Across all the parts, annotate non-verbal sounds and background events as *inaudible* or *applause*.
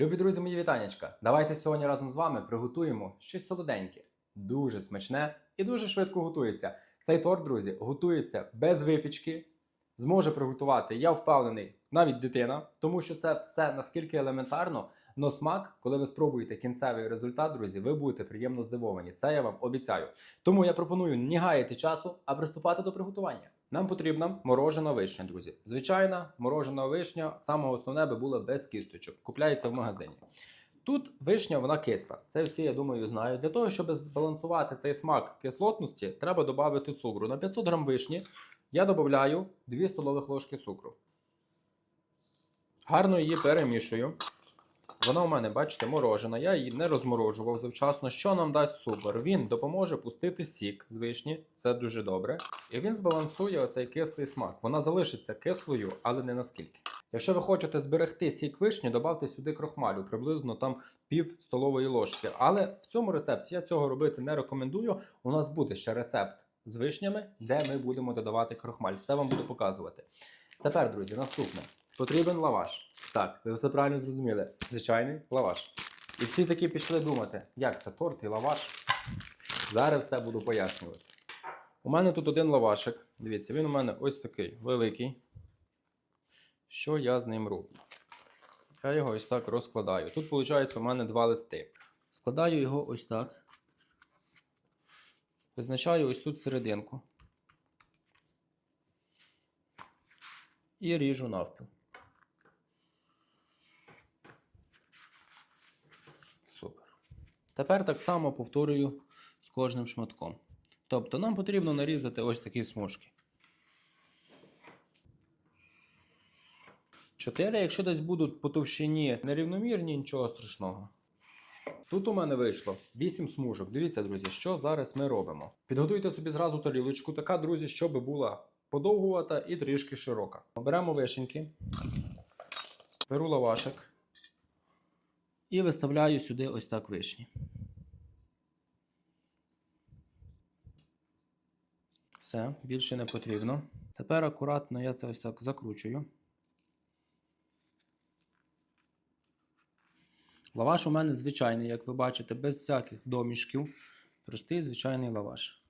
Любі друзі, мої вітанечка. Давайте сьогодні разом з вами приготуємо щось солоденьке, дуже смачне і дуже швидко готується. Цей торт, друзі, готується без випічки. Зможе приготувати, я впевнений, навіть дитина, тому що це все наскільки елементарно. Но смак, коли ви спробуєте кінцевий результат, друзі, ви будете приємно здивовані. Це я вам обіцяю. Тому я пропоную не гаяти часу, а приступати до приготування. Нам потрібна морожена вишня, друзі. Звичайна морожена вишня, саме основне би була без кісточок. Купляється в магазині. Тут вишня вона кисла. Це всі, я думаю, знають. Для того, щоб збалансувати цей смак кислотності, треба додати цукру. На 500 грам вишні я додаю 2 столових ложки цукру. Гарно її перемішую. Вона у мене, бачите, морожена. Я її не розморожував завчасно. Що нам дасть цукор? Він допоможе пустити сік з вишні, це дуже добре. І він збалансує оцей кислий смак. Вона залишиться кислою, але не наскільки. Якщо ви хочете зберегти сік вишні, додавте сюди крохмалю, приблизно там пів столової ложки. Але в цьому рецепті я цього робити не рекомендую. У нас буде ще рецепт з вишнями, де ми будемо додавати крохмаль. Все вам буду показувати. Тепер, друзі, наступне. Потрібен лаваш. Так, ви все правильно зрозуміли. Звичайний лаваш. І всі такі пішли думати, як це торт і лаваш. Зараз все буду пояснювати. У мене тут один лавашик. Дивіться, він у мене ось такий великий. Що я з ним роблю? Я його ось так розкладаю. Тут, виходить, у мене два листи. Складаю його ось так. Визначаю ось тут серединку. І ріжу навпіл. Тепер так само повторюю з кожним шматком. Тобто нам потрібно нарізати ось такі смужки. Чотири, якщо десь будуть по товщині нерівномірні, нічого страшного. Тут у мене вийшло 8 смужок. Дивіться, друзі, що зараз ми робимо. Підготуйте собі зразу тарілочку, така, друзі, щоб була подовгувата і трішки широка. Беремо вишеньки, беру лавашик і виставляю сюди ось так вишні. Все, більше не потрібно. Тепер акуратно я це ось так закручую. Лаваш у мене звичайний, як ви бачите, без всяких домішків. Простий звичайний лаваш.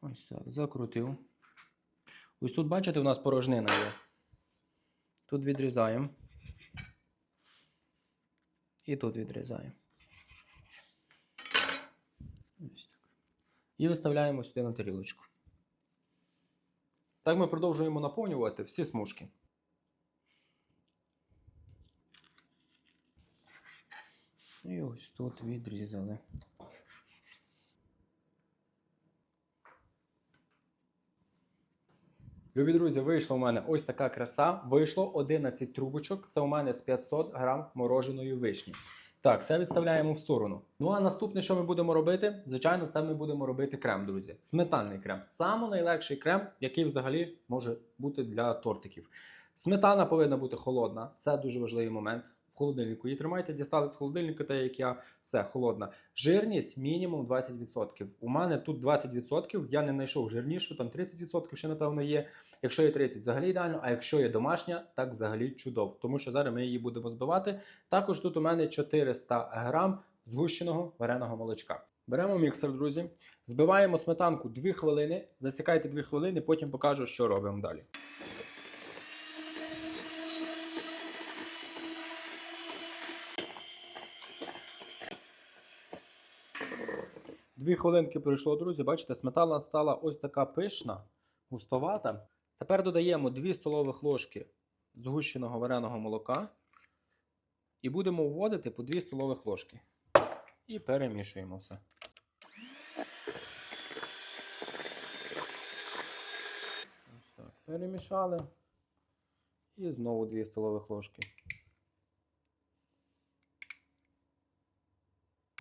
Ось так, закрутив. Ось тут, бачите, у нас порожнина є. Тут відрізаємо. І тут відрізаємо. Ось. І виставляємо сюди на тарілочку. Так ми продовжуємо наповнювати всі смужки. І ось тут відрізали. Любі друзі, вийшла у мене ось така краса. Вийшло 11 трубочок. Це у мене з 500 грам мороженої вишні. Так, це відставляємо в сторону. Ну а наступне, що ми будемо робити? Звичайно, це ми будемо робити крем, друзі. Сметанний крем. Саме найлегший крем, який взагалі може бути для тортиків. Сметана повинна бути холодна. Це дуже важливий момент. Холодильнику її тримайте, дістали з холодильника, те, як я все холодна. Жирність мінімум 20%. У мене тут 20%, я не знайшов жирнішу, там 30% ще, напевно, є. Якщо є 30, взагалі ідеально, а якщо є домашня, так взагалі чудово. Тому що зараз ми її будемо збивати. Також тут у мене 400 грам згущеного вареного молочка. Беремо міксер, друзі, збиваємо сметанку 2 хвилини, засікайте 2 хвилини, потім покажу, що робимо далі. Дві хвилинки пройшло, друзі. Бачите, сметана стала ось така пишна, густовата. Тепер додаємо 2 столових ложки згущеного вареного молока. І будемо вводити по 2 столових ложки. І перемішуємо все. Ось так. Перемішали. І знову 2 столових ложки.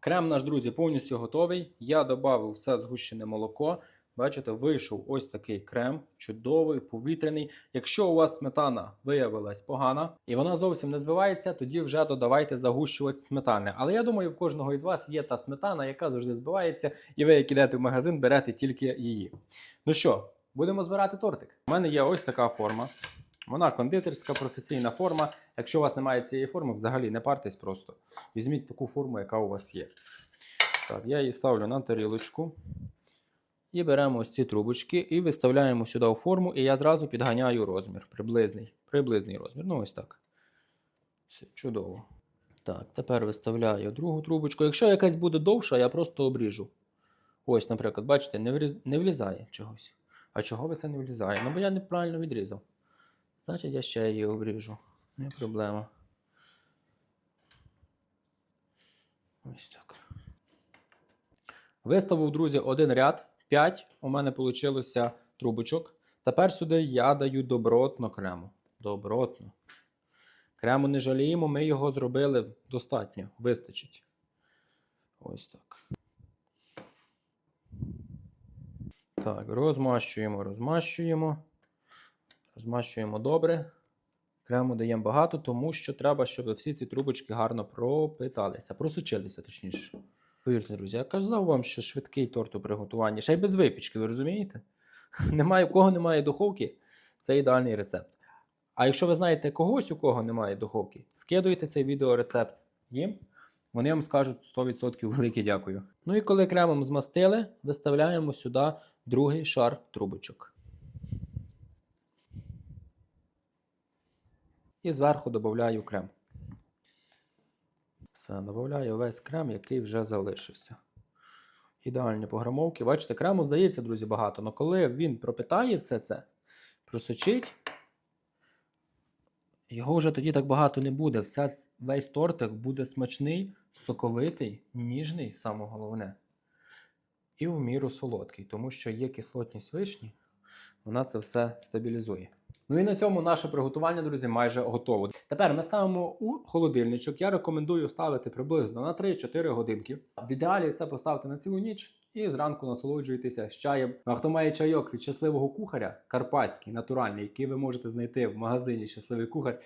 Крем наш, друзі, повністю готовий. Я додав все згущене молоко. Бачите, вийшов ось такий крем, чудовий, повітряний. Якщо у вас сметана виявилась погана і вона зовсім не збивається, тоді вже додавайте загущувати сметани. Але я думаю, в кожного із вас є та сметана, яка завжди збивається, і ви, як ідете в магазин, берете тільки її. Ну що, будемо збирати тортик. У мене є ось така форма. Вона кондитерська професійна форма. Якщо у вас немає цієї форми, взагалі не партесь просто. Візьміть таку форму, яка у вас є. Так, я її ставлю на тарілочку. І беремо ось ці трубочки і виставляємо сюди у форму, і я зразу підганяю розмір. Приблизний, приблизний розмір. Ну, ось так. Все, чудово. Так, тепер виставляю другу трубочку. Якщо якась буде довша, я просто обріжу. Ось, наприклад, бачите, не, вріз... не влізає чогось. А чого ви це не влізає? Ну, бо я неправильно відрізав. Значить, я ще її обріжу. Не проблема. Ось так. Виставив, друзі, один ряд. 5 у мене вийшло трубочок. Тепер сюди я даю добротно крему. Добротно. Крему не жаліємо, ми його зробили достатньо, вистачить. Ось так. Так, розмащуємо, розмащуємо. Розмащуємо добре. Крему даємо багато, тому що треба, щоб всі ці трубочки гарно пропиталися, просучилися, точніше. Повірте, друзі, я казав вам, що швидкий торт у приготуванні, ще й без випічки, ви розумієте? *laughs* Немає, у кого немає духовки, це ідеальний рецепт. А якщо ви знаєте когось, у кого немає духовки, скидуйте цей відеорецепт їм. Вони вам скажуть 100% велике дякую. Ну і коли кремом змастили, виставляємо сюди другий шар трубочок. І зверху додаю крем. Все, додаю весь крем, який вже залишився. Ідеальні пограмовки. Бачите, крему здається, друзі, багато, але коли він пропитає все це, просочить, його вже тоді так багато не буде. Вся, весь тортик буде смачний, соковитий, ніжний, саме головне. І в міру солодкий, тому що є кислотність вишні, вона це все стабілізує. Ну і на цьому наше приготування, друзі, майже готово. Тепер ми ставимо у холодильничок. Я рекомендую ставити приблизно на 3-4 годинки. В ідеалі це поставити на цілу ніч і зранку насолоджуйтеся з чаєм. Ну, а хто має чайок від щасливого кухаря, карпатський, натуральний, який ви можете знайти в магазині Щасливий кухар,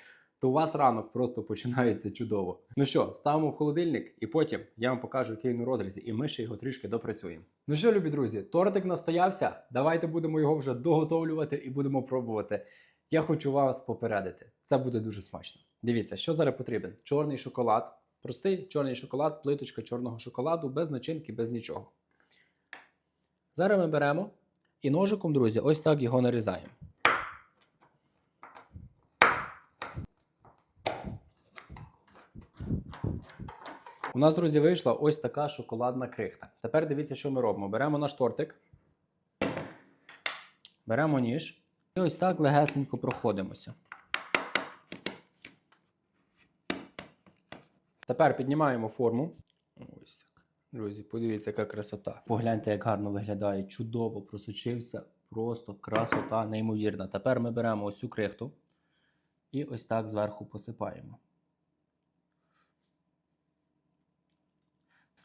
то у вас ранок просто починається чудово. Ну що, ставимо в холодильник, і потім я вам покажу, який він у розрізі, і ми ще його трішки допрацюємо. Ну що, любі друзі, тортик настоявся. Давайте будемо його вже доготовлювати і будемо пробувати. Я хочу вас попередити. Це буде дуже смачно. Дивіться, що зараз потрібен: чорний шоколад, простий чорний шоколад, плиточка чорного шоколаду, без начинки, без нічого. Зараз ми беремо і ножиком, друзі, ось так його нарізаємо. У нас, друзі, вийшла ось така шоколадна крихта. Тепер дивіться, що ми робимо. Беремо наш тортик, беремо ніж і ось так легесенько проходимося. Тепер піднімаємо форму. Ось так. Друзі, подивіться, яка красота. Погляньте, як гарно виглядає. Чудово просочився. Просто красота, неймовірна. Тепер ми беремо ось цю крихту і ось так зверху посипаємо.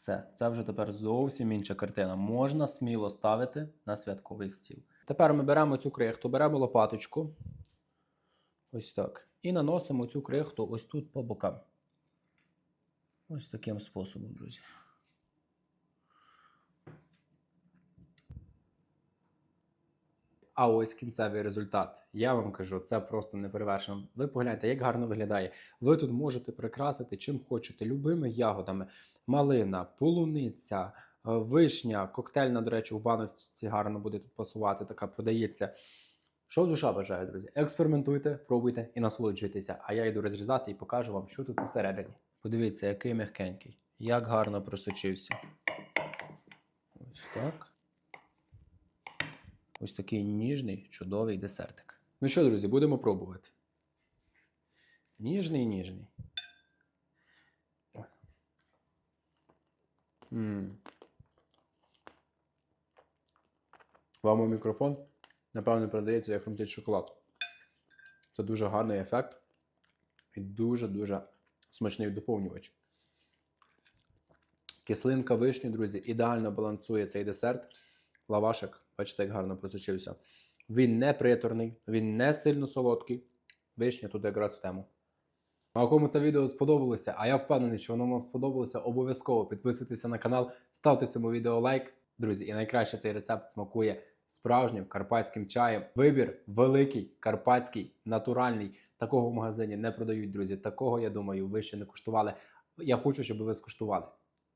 Все, це вже тепер зовсім інша картина. Можна сміло ставити на святковий стіл. Тепер ми беремо цю крихту, беремо лопаточку. Ось так. І наносимо цю крихту ось тут по бокам. Ось таким способом, друзі. А ось кінцевий результат. Я вам кажу, це просто неперевершено. Ви погляньте, як гарно виглядає. Ви тут можете прикрасити чим хочете, любими ягодами. Малина, полуниця, е, вишня, коктейльна, до речі, у баночці гарно буде тут пасувати, така продається. Що душа бажає, друзі? Експериментуйте, пробуйте і насолоджуйтеся. А я йду розрізати і покажу вам, що тут усередині. Подивіться, який м'якенький, як гарно просочився. Ось так. Ось такий ніжний, чудовий десертик. Ну що, друзі, будемо пробувати. Ніжний, ніжний. м Вам у мікрофон, напевно, передається, як хрумтить шоколад. Це дуже гарний ефект і дуже-дуже смачний доповнювач. Кислинка вишні, друзі, ідеально балансує цей десерт. Лавашик, бачите, як гарно просочився. Він не приторний, він не сильно солодкий. Вишня тут якраз в тему. А кому це відео сподобалося, а я впевнений, що воно вам сподобалося, обов'язково підписуйтеся на канал, ставте цьому відео лайк. Друзі, і найкраще цей рецепт смакує справжнім карпатським чаєм. Вибір великий, карпатський, натуральний. Такого в магазині не продають, друзі. Такого, я думаю, ви ще не куштували. Я хочу, щоб ви скуштували.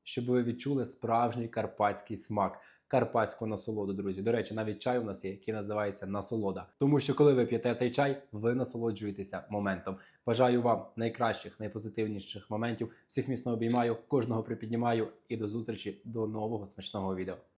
Щоб ви відчули справжній карпатський смак, карпатську насолоду, друзі. До речі, навіть чай у нас є, який називається насолода. Тому що коли ви п'єте цей чай, ви насолоджуєтеся моментом. Бажаю вам найкращих, найпозитивніших моментів. Всіх міцно обіймаю, кожного припіднімаю і до зустрічі до нового смачного відео.